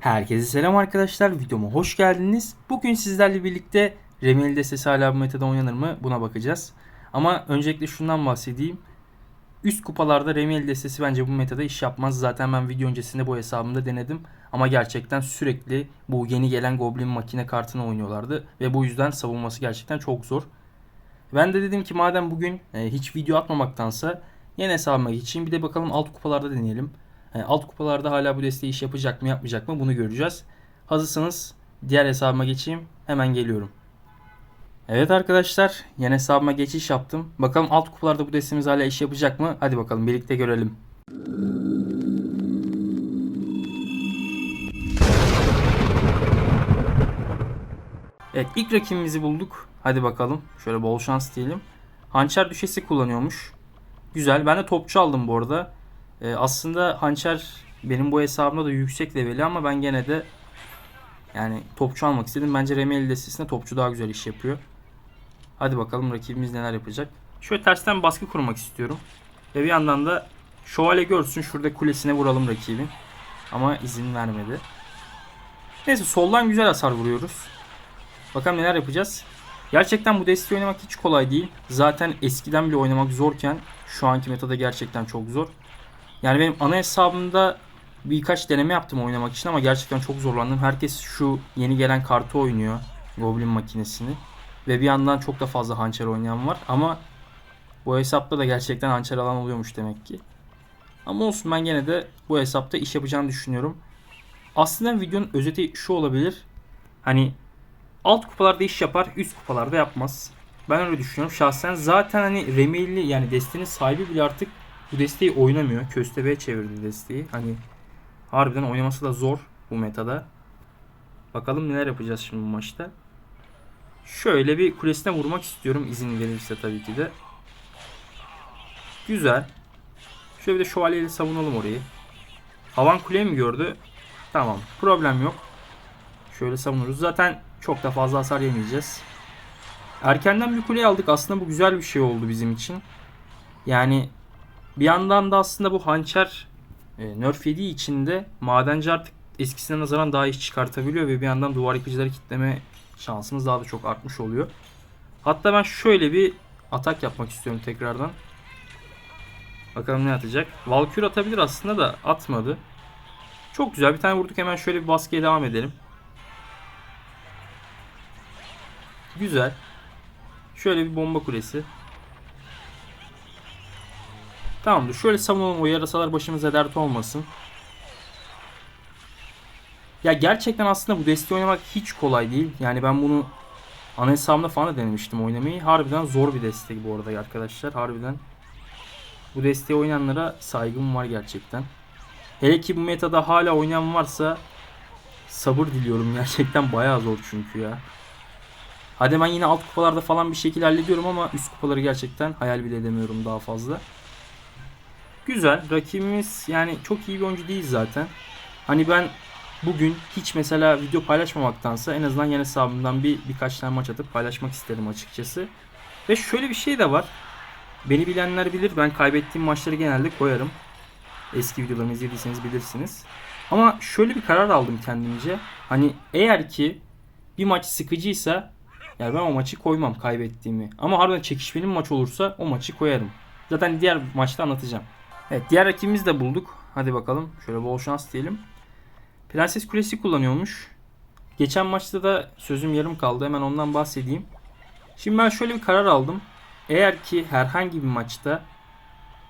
Herkese selam arkadaşlar. Videoma hoş geldiniz. Bugün sizlerle birlikte Remeli destesi hala metada oynanır mı buna bakacağız. Ama öncelikle şundan bahsedeyim. Üst kupalarda Remeli destesi bence bu metada iş yapmaz. Zaten ben video öncesinde bu hesabımda denedim. Ama gerçekten sürekli bu yeni gelen Goblin makine kartını oynuyorlardı. Ve bu yüzden savunması gerçekten çok zor. Ben de dedim ki madem bugün e, hiç video atmamaktansa yeni hesabıma geçeyim. Bir de bakalım alt kupalarda deneyelim. Yani alt kupalarda hala bu desteği iş yapacak mı yapmayacak mı bunu göreceğiz. Hazırsanız diğer hesabıma geçeyim. Hemen geliyorum. Evet arkadaşlar yeni hesabıma geçiş yaptım. Bakalım alt kupalarda bu desteğimiz hala iş yapacak mı? Hadi bakalım birlikte görelim. Evet ilk rakibimizi bulduk. Hadi bakalım. Şöyle bol şans diyelim. Hançer düşesi kullanıyormuş. Güzel. Ben de topçu aldım bu arada. Ee, aslında hançer benim bu hesabımda da yüksek leveli ama ben gene de yani topçu almak istedim. Bence Remeli destesinde topçu daha güzel iş yapıyor. Hadi bakalım rakibimiz neler yapacak. Şöyle tersten baskı kurmak istiyorum. Ve bir yandan da şövalye görsün şurada kulesine vuralım rakibin. Ama izin vermedi. Neyse soldan güzel hasar vuruyoruz. Bakalım neler yapacağız. Gerçekten bu desteği oynamak hiç kolay değil. Zaten eskiden bile oynamak zorken şu anki metada gerçekten çok zor. Yani benim ana hesabımda birkaç deneme yaptım oynamak için ama gerçekten çok zorlandım. Herkes şu yeni gelen kartı oynuyor. Goblin makinesini. Ve bir yandan çok da fazla hançer oynayan var. Ama bu hesapta da gerçekten hançer alan oluyormuş demek ki. Ama olsun ben gene de bu hesapta iş yapacağını düşünüyorum. Aslında videonun özeti şu olabilir. Hani alt kupalarda iş yapar, üst kupalarda yapmaz. Ben öyle düşünüyorum. Şahsen zaten hani Remeli yani destenin sahibi bile artık bu desteği oynamıyor. Köstebeğe çevirdi desteği. Hani harbiden oynaması da zor bu metada. Bakalım neler yapacağız şimdi bu maçta. Şöyle bir kulesine vurmak istiyorum izin verirse tabii ki de. Güzel. Şöyle bir de şövalyeyle savunalım orayı. Havan kuleyi mi gördü? Tamam. Problem yok. Şöyle savunuruz. Zaten çok da fazla hasar yemeyeceğiz. Erkenden bir kule aldık. Aslında bu güzel bir şey oldu bizim için. Yani bir yandan da aslında bu hançer e, nerf yediği için de madenci artık eskisine nazaran daha iş çıkartabiliyor ve bir yandan duvar yıkıcıları kitleme şansımız daha da çok artmış oluyor. Hatta ben şöyle bir atak yapmak istiyorum tekrardan. Bakalım ne atacak. Valkür atabilir aslında da atmadı. Çok güzel. Bir tane vurduk hemen şöyle bir baskıya devam edelim. Güzel. Şöyle bir bomba kulesi. Tamamdır. Şöyle savunalım o yarasalar başımıza dert olmasın. Ya gerçekten aslında bu desteği oynamak hiç kolay değil. Yani ben bunu ana hesabımda falan da denemiştim oynamayı. Harbiden zor bir destek bu arada arkadaşlar. Harbiden bu desteği oynayanlara saygım var gerçekten. Hele ki bu metada hala oynayan varsa sabır diliyorum. Gerçekten bayağı zor çünkü ya. Hadi ben yine alt kupalarda falan bir şekilde hallediyorum ama üst kupaları gerçekten hayal bile edemiyorum daha fazla. Güzel. Rakibimiz yani çok iyi bir oyuncu değil zaten. Hani ben bugün hiç mesela video paylaşmamaktansa en azından yeni hesabımdan bir birkaç tane maç atıp paylaşmak isterim açıkçası. Ve şöyle bir şey de var. Beni bilenler bilir ben kaybettiğim maçları genelde koyarım. Eski videolarımı izlediyseniz bilirsiniz. Ama şöyle bir karar aldım kendimce. Hani eğer ki bir maç sıkıcıysa yani ben o maçı koymam kaybettiğimi. Ama harbiden çekişmeli maç olursa o maçı koyarım. Zaten diğer maçta anlatacağım. Evet diğer rakibimizi de bulduk. Hadi bakalım. Şöyle bol şans diyelim. Prenses Kulesi kullanıyormuş. Geçen maçta da sözüm yarım kaldı. Hemen ondan bahsedeyim. Şimdi ben şöyle bir karar aldım. Eğer ki herhangi bir maçta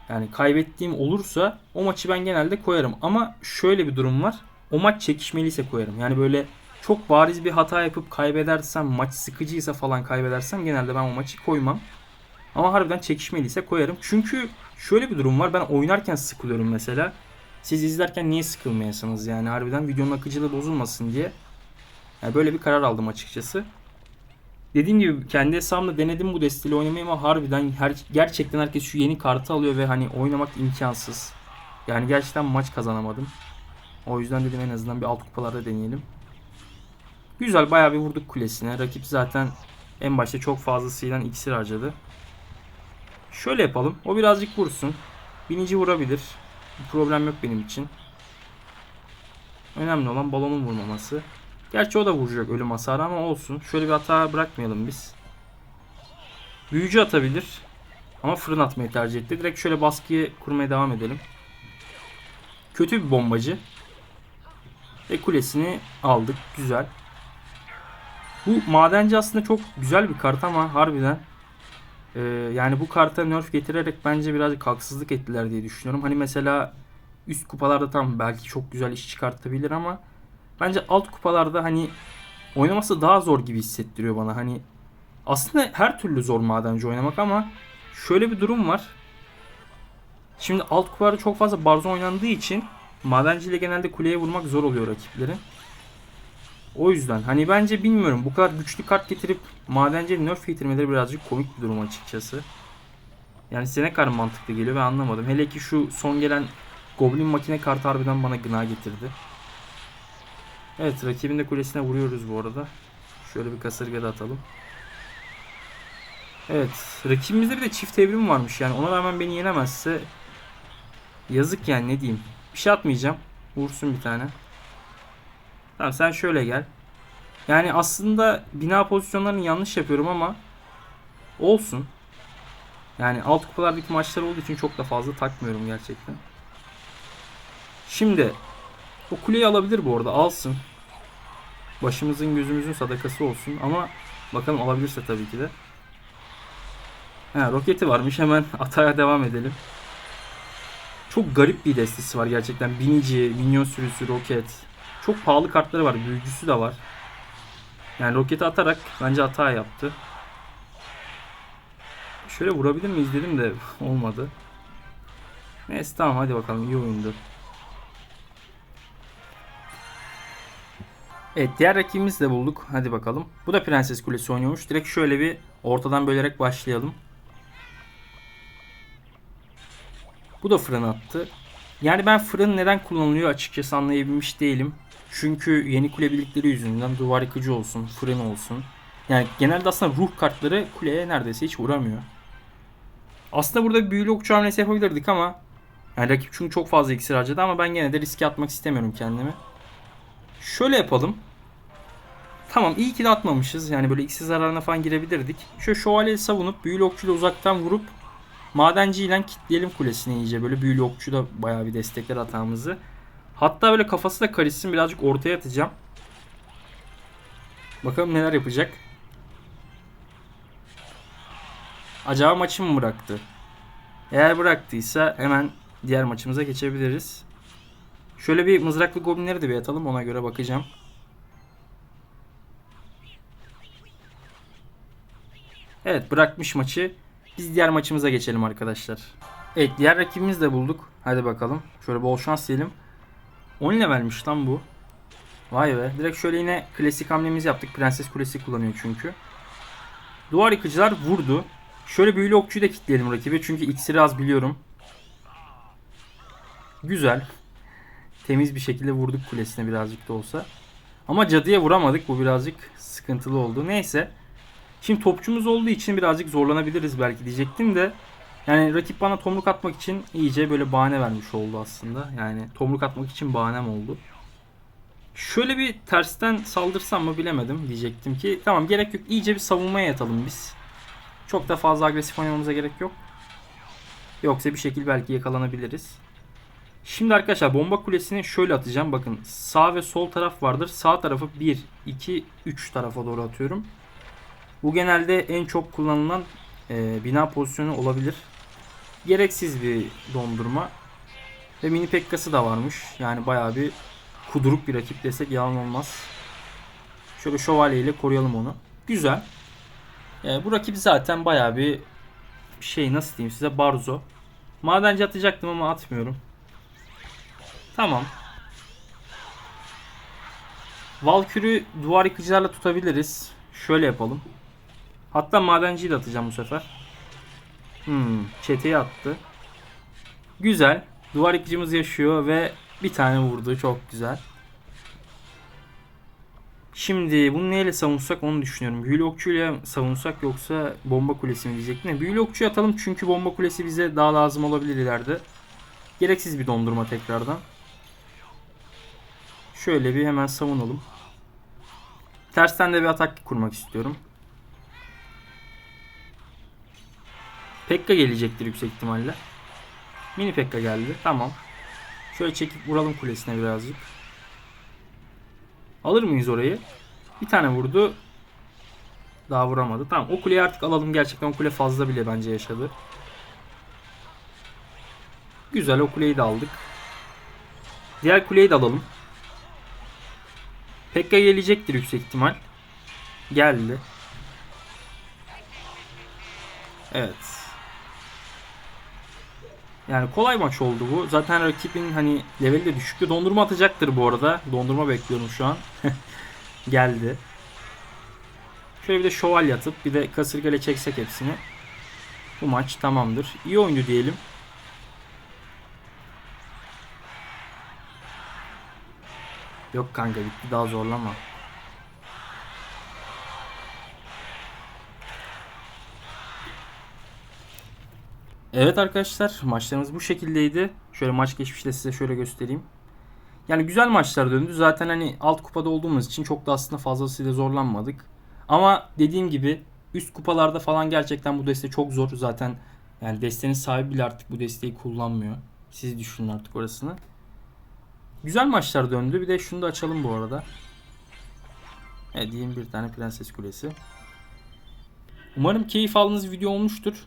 yani kaybettiğim olursa o maçı ben genelde koyarım. Ama şöyle bir durum var. O maç çekişmeliyse koyarım. Yani böyle çok bariz bir hata yapıp kaybedersem, maç sıkıcıysa falan kaybedersem genelde ben o maçı koymam. Ama harbiden çekişmeliyse koyarım. Çünkü şöyle bir durum var. Ben oynarken sıkılıyorum mesela. Siz izlerken niye sıkılmayasınız yani harbiden videonun akıcılığı bozulmasın diye. Yani böyle bir karar aldım açıkçası. Dediğim gibi kendi hesabımda denedim bu desteğiyle oynamayı ama harbiden her, gerçekten herkes şu yeni kartı alıyor ve hani oynamak imkansız. Yani gerçekten maç kazanamadım. O yüzden dedim en azından bir alt kupalarda deneyelim. Güzel bayağı bir vurduk kulesine. Rakip zaten en başta çok fazlasıyla iksir harcadı. Şöyle yapalım. O birazcık vursun. Binici vurabilir. Bir problem yok benim için. Önemli olan balonun vurmaması. Gerçi o da vuracak ölüm hasarı ama olsun. Şöyle bir hata bırakmayalım biz. Büyücü atabilir. Ama fırın atmayı tercih etti. Direkt şöyle baskıyı kurmaya devam edelim. Kötü bir bombacı. Ve kulesini aldık. Güzel. Bu madenci aslında çok güzel bir kart ama harbiden e, yani bu karta nerf getirerek bence birazcık haksızlık ettiler diye düşünüyorum. Hani mesela üst kupalarda tam belki çok güzel iş çıkartabilir ama bence alt kupalarda hani oynaması daha zor gibi hissettiriyor bana. Hani aslında her türlü zor madenci oynamak ama şöyle bir durum var. Şimdi alt kupalarda çok fazla barzo oynandığı için madenciyle genelde kuleye vurmak zor oluyor rakiplerin. O yüzden hani bence bilmiyorum bu kadar güçlü kart getirip madenciye nerf getirmeleri birazcık komik bir durum açıkçası. Yani size ne kadar mantıklı geliyor ben anlamadım. Hele ki şu son gelen Goblin makine kartı harbiden bana gına getirdi. Evet rakibin de kulesine vuruyoruz bu arada. Şöyle bir kasırga da atalım. Evet rakibimizde bir de çift evrim varmış yani ona rağmen beni yenemezse yazık yani ne diyeyim. Bir şey atmayacağım. Vursun bir tane. Tamam sen şöyle gel. Yani aslında bina pozisyonlarını yanlış yapıyorum ama olsun. Yani alt kupalardaki maçlar olduğu için çok da fazla takmıyorum gerçekten. Şimdi o kuleyi alabilir bu arada alsın. Başımızın gözümüzün sadakası olsun ama bakalım alabilirse tabii ki de. Ha, roketi varmış hemen ataya devam edelim. Çok garip bir destesi var gerçekten. Binici, minyon sürüsü, roket. Çok pahalı kartları var. Büyücüsü de var. Yani roketi atarak bence hata yaptı. Şöyle vurabilir miyiz dedim de olmadı. Neyse tamam hadi bakalım iyi oyundu. Evet diğer rakibimizi de bulduk. Hadi bakalım. Bu da Prenses Kulesi oynuyormuş. Direkt şöyle bir ortadan bölerek başlayalım. Bu da fırın attı. Yani ben fırın neden kullanılıyor açıkçası anlayabilmiş değilim. Çünkü yeni kule birlikleri yüzünden duvar yıkıcı olsun, fırın olsun. Yani genelde aslında ruh kartları kuleye neredeyse hiç vuramıyor. Aslında burada büyülü okçu hamlesi yapabilirdik ama yani rakip çünkü çok fazla iksir harcadı ama ben gene de riske atmak istemiyorum kendimi. Şöyle yapalım. Tamam iyi ki de atmamışız. Yani böyle iksir zararına falan girebilirdik. Şöyle şövalyeyi savunup büyülü okçuyla uzaktan vurup madenciyle kilitleyelim kulesini iyice. Böyle büyülü okçu da bayağı bir destekler hatamızı. Hatta böyle kafası da karışsın birazcık ortaya atacağım. Bakalım neler yapacak. Acaba maçı mı bıraktı? Eğer bıraktıysa hemen diğer maçımıza geçebiliriz. Şöyle bir mızraklı goblinleri de bir atalım ona göre bakacağım. Evet bırakmış maçı. Biz diğer maçımıza geçelim arkadaşlar. Evet diğer rakibimizi de bulduk. Hadi bakalım. Şöyle bol şans diyelim. 10 levelmiş lan bu. Vay be. Direkt şöyle yine klasik hamlemizi yaptık. Prenses Kulesi kullanıyor çünkü. Duvar yıkıcılar vurdu. Şöyle büyülü okçuyu da kilitleyelim rakibe. Çünkü iksiri az biliyorum. Güzel. Temiz bir şekilde vurduk kulesine birazcık da olsa. Ama cadıya vuramadık. Bu birazcık sıkıntılı oldu. Neyse. Şimdi topçumuz olduğu için birazcık zorlanabiliriz belki diyecektim de. Yani rakip bana tomruk atmak için iyice böyle bahane vermiş oldu aslında. Yani tomruk atmak için bahanem oldu. Şöyle bir tersten saldırsam mı bilemedim diyecektim ki. Tamam gerek yok. İyice bir savunmaya yatalım biz. Çok da fazla agresif oynamamıza gerek yok. Yoksa bir şekilde belki yakalanabiliriz. Şimdi arkadaşlar bomba kulesini şöyle atacağım. Bakın sağ ve sol taraf vardır. Sağ tarafı 1, 2, 3 tarafa doğru atıyorum. Bu genelde en çok kullanılan e, bina pozisyonu olabilir. Gereksiz bir dondurma. Ve mini pekkası da varmış. Yani bayağı bir kuduruk bir rakip desek yalan olmaz. Şöyle şövalye ile koruyalım onu. Güzel. E, bu rakip zaten bayağı bir şey nasıl diyeyim size barzo. Madenci atacaktım ama atmıyorum. Tamam. Valkür'ü duvar yıkıcılarla tutabiliriz. Şöyle yapalım. Hatta madenciyi de atacağım bu sefer. Hmm, çeteyi attı. Güzel. Duvar yıkıcımız yaşıyor ve bir tane vurdu. Çok güzel. Şimdi bunu neyle savunsak onu düşünüyorum. Büyülü okçuyla savunsak yoksa bomba kulesi mi diyecektim. de Büyülü okçuyu atalım çünkü bomba kulesi bize daha lazım olabilir ileride. Gereksiz bir dondurma tekrardan. Şöyle bir hemen savunalım. Tersten de bir atak kurmak istiyorum. Pekka gelecektir yüksek ihtimalle. Mini Pekka geldi. Tamam. Şöyle çekip vuralım kulesine birazcık. Alır mıyız orayı? Bir tane vurdu. Daha vuramadı. Tamam o kuleyi artık alalım. Gerçekten o kule fazla bile bence yaşadı. Güzel o kuleyi de aldık. Diğer kuleyi de alalım. Pekka gelecektir yüksek ihtimal. Geldi. Evet. Yani kolay maç oldu bu. Zaten rakibin hani leveli de düşüktü. Dondurma atacaktır bu arada. Dondurma bekliyorum şu an. Geldi. Şöyle bir de şövalye atıp bir de kasırgayla çeksek hepsini. Bu maç tamamdır. İyi oyundu diyelim. Yok kanka bitti daha zorlama. Evet arkadaşlar maçlarımız bu şekildeydi. Şöyle maç geçmişi size şöyle göstereyim. Yani güzel maçlar döndü. Zaten hani alt kupada olduğumuz için çok da aslında fazlasıyla zorlanmadık. Ama dediğim gibi üst kupalarda falan gerçekten bu deste çok zor. Zaten yani destenin sahibi bile artık bu desteği kullanmıyor. Siz düşünün artık orasını. Güzel maçlar döndü. Bir de şunu da açalım bu arada. Evet diyeyim bir tane prenses kulesi. Umarım keyif aldığınız video olmuştur.